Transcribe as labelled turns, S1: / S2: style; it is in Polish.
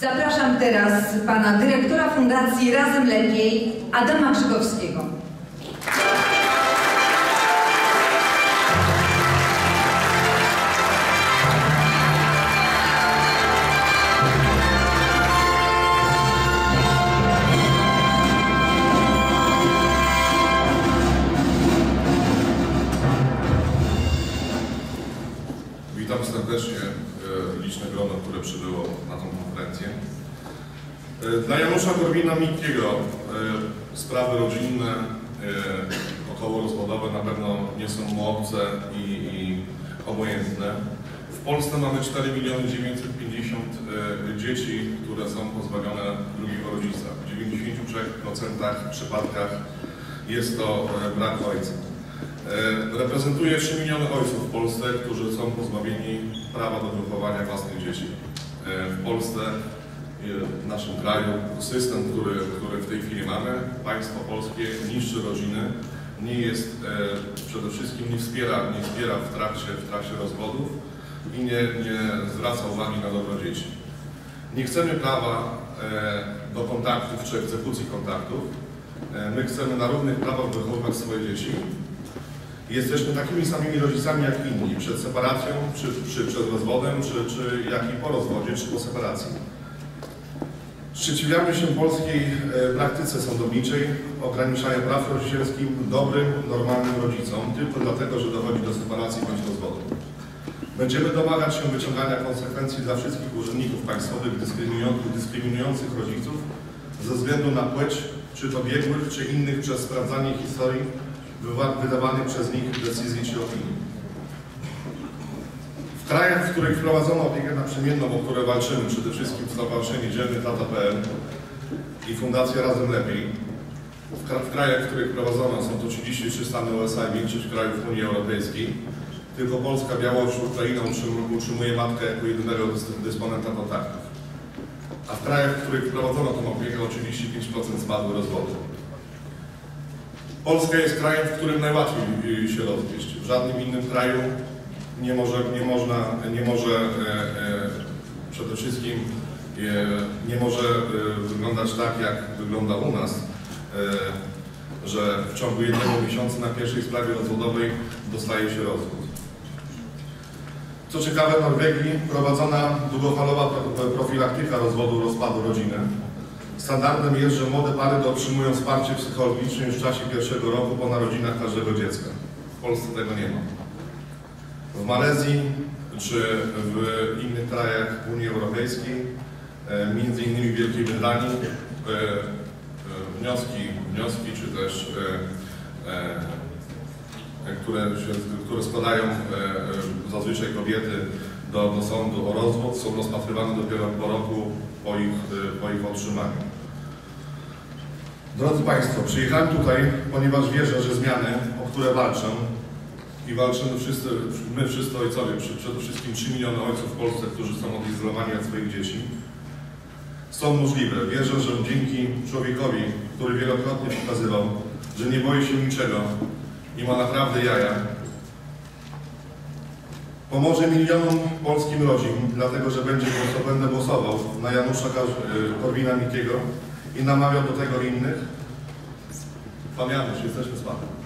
S1: Zapraszam teraz pana dyrektora Fundacji Razem Lepiej, Adama Grzygowskiego.
S2: Witam serdecznie liczne grono, które przybyło na tą konferencję. E, Dla Janusza Korwina-Mikkego e, sprawy rodzinne, e, okołorozwodowe na pewno nie są mu obce i, i obojętne. W Polsce mamy 4 miliony 950 e, dzieci, które są pozbawione drugiego rodzica. W 93% przypadkach jest to brak ojca. E, Reprezentuję 3 miliony ojców w Polsce, którzy są pozbawieni prawa do wychowania własnych dzieci. E, W Polsce, e, w naszym kraju, system, który, który w tej chwili mamy, państwo polskie niszczy rodziny, nie jest, przede wszystkim nie wspiera, nie wspiera w trakcie, w trakcie rozwodów i nie, nie zwraca uwagi na dobro dzieci. Nie chcemy prawa do kontaktów czy egzekucji kontaktów. My chcemy na równych prawach wychowywać swoje dzieci. Jesteśmy takimi samymi rodzicami jak inni, przed separacją, czy, czy przed rozwodem, czy, czy jak i po rozwodzie, czy po separacji. Sprzeciwiamy się polskiej e, praktyce sądowniczej ograniczania praw rodzicielskich dobrym, normalnym rodzicom, tylko dlatego, że dochodzi do separacji bądź rozwodu. Będziemy domagać się wyciągania konsekwencji dla wszystkich urzędników państwowych dyskryminujących, dyskryminujących rodziców ze względu na płeć, czy to biegłych, czy innych przez sprawdzanie historii wydawanych przez nich decyzji czy opinii. W krajach, w których wprowadzono opiekę naprzemienną, o które walczymy, przede wszystkim Stowarzyszenie Dzielny Tata.pl i Fundacja Razem Lepiej, w, kra- w krajach, w których wprowadzono, są to 33 stany USA i większość krajów Unii Europejskiej, tylko Polska, Białoruś, Ukraina utrzym- utrzymuje matkę jako jedynego dys- dysponenta kontaktów. A w krajach, w których wprowadzono tą opiekę, o 35% spadły rozwody. Polska jest krajem, w którym najłatwiej y, się rozwieść. W żadnym innym kraju nie może, nie można, nie może e, e, przede wszystkim e, nie może e, wyglądać tak, jak wygląda u nas, e, że w ciągu jednego miesiąca na pierwszej sprawie rozwodowej dostaje się rozwód. Co ciekawe, w Norwegii prowadzona długofalowa pro- profilaktyka rozwodu, rozpadu rodziny. Standardem jest, że młode pary otrzymują wsparcie psychologiczne już w czasie pierwszego roku po narodzinach każdego dziecka. W Polsce tego nie ma. W Malezji czy w innych krajach Unii Europejskiej, e, między innymi w Wielkiej Brytanii, e, e, wnioski, wnioski czy też które, się, które składają zazwyczaj kobiety do, do sądu o rozwód, są rozpatrywane dopiero po roku po ich, po ich otrzymaniu. Drodzy Państwo, przyjechałem tutaj, ponieważ wierzę, że zmiany, o które walczę i walczymy wszyscy, my wszyscy ojcowie, przede wszystkim 3 miliony ojców w Polsce, którzy są odizolowani od swoich dzieci, są możliwe. Wierzę, że dzięki człowiekowi, który wielokrotnie pokazywał, że nie boi się niczego i ma naprawdę jaja, pomoże milionom polskim rodzin, dlatego że będzie głosował, będę głosował na Janusza y, Korwina-Mikkego i namawiał do tego innych. Pan Janusz, jesteśmy z Panem.